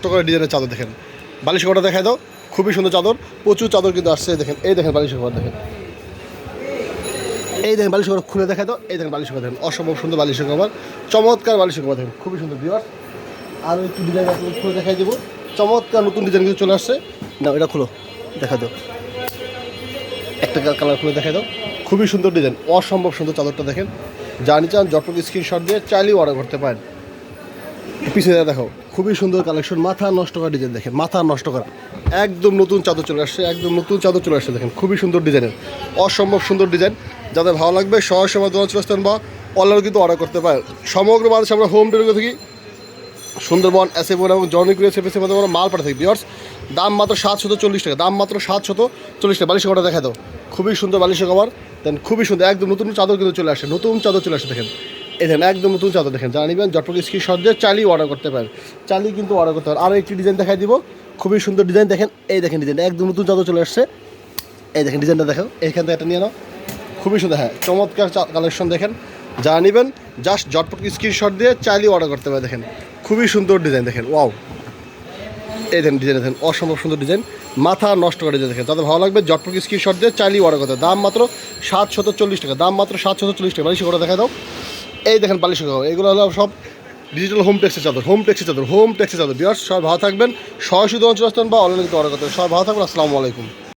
নষ্ট করে ডিজাইনের চাদর দেখেন। বালিশ কভারটা দেখায় দাও, খুবই সুন্দর চাদর, প্রচুর চাদর কিন্তু আসছে দেখেন, এই দেখেন বালিশ কভার দেখেন। এই দেখেন বালিশ কভার খুলে দেখায় দাও, এই দেখেন বালিশ দেখেন, অসম্ভব সুন্দর বালিশ কভার, চমৎকার বালিশ কভার দেখেন, খুবই সুন্দর বিয়ার আরও একটু ডিজাইন খুলে দেখাই দেবো। চমৎকার নতুন ডিজাইন কিন্তু চলে আসছে। না এটা খুলো দেখা দাও। একটা কালার খুলে দেখা দাও। খুবই সুন্দর ডিজাইন অসম্ভব সুন্দর চাদরটা দেখেন। জানি চান যতটুকু স্ক্রিনশট দিয়ে চাইলেই অর্ডার করতে পারেন। পিছিয়ে দেখো খুবই সুন্দর কালেকশন মাথা নষ্ট করা ডিজাইন দেখেন, মাথা নষ্ট করা। একদম নতুন চাদর চলে আসছে, একদম নতুন চাদর চলে আসছে দেখেন, খুবই সুন্দর ডিজাইনের অসম্ভব সুন্দর ডিজাইন যাদের ভালো লাগবে, সহজ সময় দোকান চলে আসতেন বা অনলাইনে কিন্তু অর্ডার করতে পারেন। সমগ্র বাংলাদেশে আমরা হোম ডেলিভারি থাকি সুন্দরবন এসএফোন এবং জনপ্রিয় সেপেসের মধ্যে আমরা মাল পাঠাতে থাকি। বিয়ার্স দাম মাত্র সাতশত চল্লিশ টাকা, দাম মাত্র সাতশত চল্লিশ টাকা। বালিশ কভারটা দেখা দাও। খুবই সুন্দর বালিশ কভার দেন খুবই সুন্দর, একদম নতুন চাদর কিন্তু চলে আসে, নতুন চাদর চলে আসে দেখেন। এই দেখেন, একদম নতুন চাদর দেখেন। জানা নিবেন জটপক স্ক্রিনশট দিয়ে চালিয়ে অর্ডার করতে পারেন। চালিয়ে কিন্তু অর্ডার করতে পারেন। আরও একটি ডিজাইন দেখাই দিব। খুবই সুন্দর ডিজাইন দেখেন। এই দেখেন ডিজাইন একদম নতুন চাদর চলে আসছে। এই দেখেন ডিজাইনটা দেখো এইখান থেকে একটা নিয়ে নাও। খুবই সুন্দর হ্যাঁ চমৎকার কালেকশন দেখেন। যা নেবেন জাস্ট জটপট স্ক্রিনশট দিয়ে চাইলেই অর্ডার করতে পারে দেখেন। খুবই সুন্দর ডিজাইন দেখেন। ওয়াও এই দেখেন ডিজাইন দেখেন, অসম্ভব সুন্দর ডিজাইন মাথা নষ্ট করে দেখেন। তাদের ভালো লাগবে, জটপট স্ক্রিনশট দিয়ে চাইলেই অর্ডার করতে দাম মাত্র সাতশত চল্লিশ টাকা। দাম মাত্র সাতশত চল্লিশ টাকা। বালিশ করে দেখা দাও। এই দেখেন বালিশ এগুলো হলো সব ডিজিটাল হোম ট্যাক্সি চাদর হোম ট্যাক্সি চাদর হোম ট্যাক্সি চাদর। বিয়ার সবাই ভালো থাকবেন। সরাসরি অঞ্চল আসতেন বা অনলাইনে অর্ডার করতে হবে। সবাই ভালো থাকবেন আসসালামু আলাইকুম।